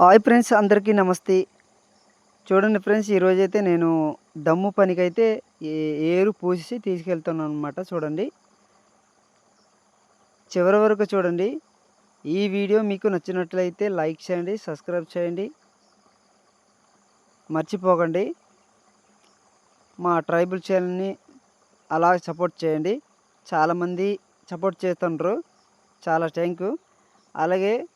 Hi friends అందరికీ నమస్తే. చూడండి ఫ్రెండ్స్ ఈరోజైతే నేను దమ్ము పనికైతే ఏ- ఏరు పూసి తీసుకెళ్తున్నాను అనమాట చూడండి. చివరి వరకు చూడండి. ఈ వీడియో మీకు నచ్చినట్లయితే లైక్ చేయండి సబ్స్క్రైబ్ చేయండి. మర్చిపోకండి. మా ట్రైబల్ ఛానల్ని అలా సపోర్ట్ చేయండి. చాలామంది సపోర్ట్ చేస్తుండ్రు. చాలా థ్యాంక్ యూ. అలాగే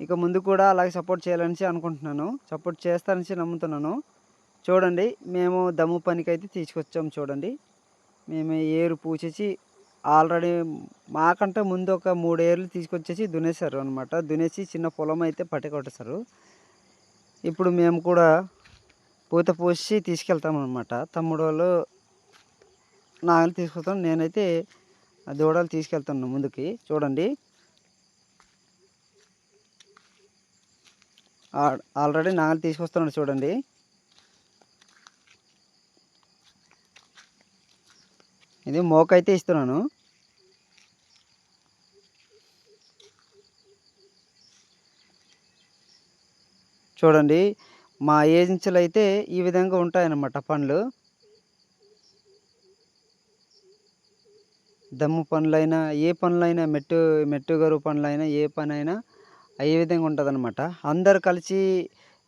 ఇక ముందు కూడా అలాగే సపోర్ట్ చేయాలని అనుకుంటున్నాను. సపోర్ట్ చేస్తానని నమ్ముతున్నాను. చూడండి మేము దమ్ము పనికి అయితే తీసుకొచ్చాము చూడండి. మేము ఏరు పూసేసి ఆల్రెడీ మాకంటే ముందు ఒక మూడు ఏర్లు తీసుకొచ్చేసి దునేశారు అనమాట దునేసి చిన్న పొలం అయితే పట్టకొట్టేశారు. ఇప్పుడు మేము కూడా పూత పోసి తీసుకెళ్తాం అనమాట తమ్ముడు వాళ్ళు నాగలు తీసుకొస్తాం నేనైతే దూడలు తీసుకెళ్తాను ముందుకి. చూడండి. ఆల్రెడీ నాగలి తీసుకొస్తున్నాడు చూడండి. ఇది మోక అయితే ఇస్తున్నాను. చూడండి మా ఏజెన్సీలు అయితే ఈ విధంగా ఉంటాయన్నమాట పండ్లు. దమ్ము పనులైనా ఏ పనులైనా మెట్టు మెట్టుగరు పనులైనా ఏ పనైనా ఈ విధంగా ఉంటుంది అనమాట అందరు కలిసి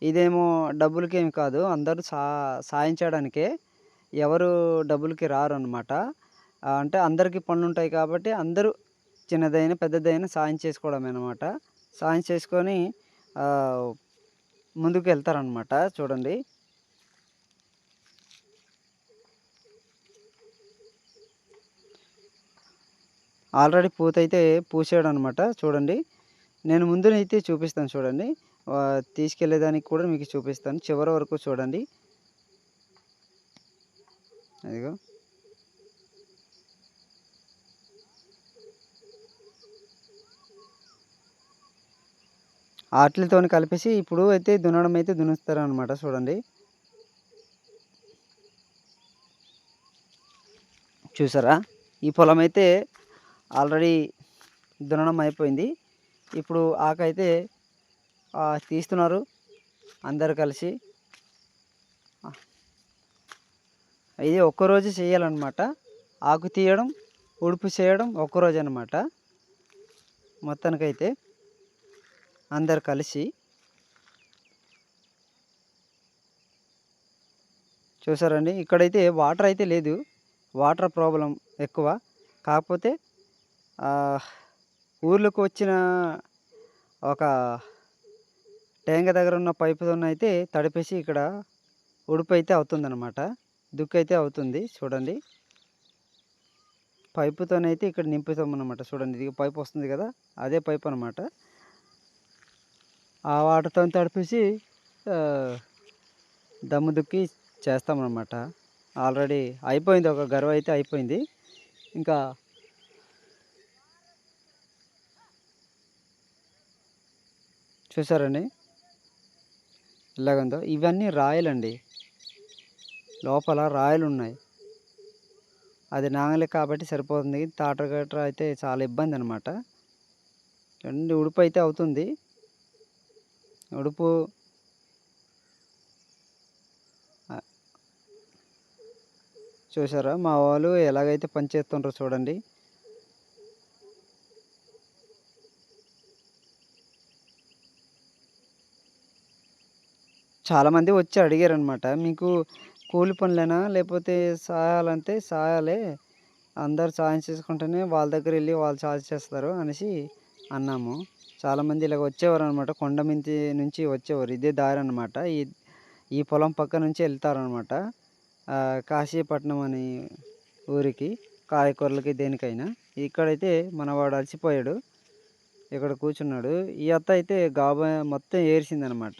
ఇదేమో డబ్బులకి ఏమి కాదు. అందరూ సా సాయం చేయడానికే ఎవరు డబ్బులకి రారు అనమాట అంటే అందరికీ పనులు ఉంటాయి కాబట్టి అందరూ చిన్నదైనా పెద్దదైనా సాయం చేసుకోవడమే అనమాట సాయం చేసుకొని ముందుకు వెళ్తారనమాట చూడండి. ఆల్రెడీ పూత అయితే పూసాడు అనమాట చూడండి. నేను ముందునైతే చూపిస్తాను చూడండి. తీసుకెళ్ళేదానికి కూడా మీకు చూపిస్తాను. చివరి వరకు చూడండి. అదిగో. ఆటలతో కలిపేసి ఇప్పుడు అయితే దున్నడం అయితే దున్నుస్తారు అనమాట చూడండి. చూసారా? ఈ పొలం అయితే ఆల్రెడీ దున్నడం అయిపోయింది. ఇప్పుడు ఆకైతే తీస్తున్నారు. అందరు కలిసి. ఇది ఒక్కరోజు చేయాలన్నమాట. ఆకు తీయడం ఉడుపు చేయడం ఒక్కరోజు అనమాట మొత్తానికైతే అందరు కలిసి. చూసారండి? ఇక్కడైతే వాటర్ అయితే లేదు. వాటర్ ప్రాబ్లం ఎక్కువ. కాకపోతే ఊర్లోకి వచ్చిన ఒక ట్యాంక్ దగ్గర ఉన్న పైపుతో అయితే తడిపేసి ఇక్కడ ఉడుపు అయితే అవుతుందన్నమాట. దుక్కు అయితే అవుతుంది చూడండి. పైపుతోనైతే ఇక్కడ నింపుతాం అనమాట చూడండి. ఇది పైపు వస్తుంది కదా అదే పైపు అనమాట ఆ వాటర్తో తడిపేసి దమ్ము దుక్కి చేస్తామన్నమాట. ఆల్రెడీ అయిపోయింది ఒక గర్వ అయితే అయిపోయింది. ఇంకా చూసారండి? ఇలాగుందో ఇవన్నీ రాయలండి. లోపల రాయలు ఉన్నాయి అది నాగలే కాబట్టి సరిపోతుంది. తాట గట్ర అయితే చాలా ఇబ్బంది అనమాట రెండు ఉడుపు అయితే అవుతుంది. ఉడుపు చూసారా? మా వాళ్ళు ఎలాగైతే పనిచేస్తుండ్రో చూడండి. చాలామంది వచ్చి అడిగారు అనమాట మీకు కూలి పనులేనా? లేకపోతే సహాయాలంటే సహాయాలే అందరు సాయం చేసుకుంటేనే వాళ్ళ దగ్గర వెళ్ళి వాళ్ళు సాయం చేస్తారు అనేసి అన్నాము. చాలామంది ఇలాగ వచ్చేవారు అనమాట కొండమింతి నుంచి వచ్చేవారు. ఇదే దారి అనమాట ఈ ఈ పొలం పక్క నుంచి వెళ్తారనమాట. కాశీపట్నం అని ఊరికి కాయకూరలకి దేనికైనా. ఇక్కడైతే మనవాడు అలసిపోయాడు. ఇక్కడ కూర్చున్నాడు. ఈ అత్త అయితే గాబా మొత్తం ఏరిసిందనమాట.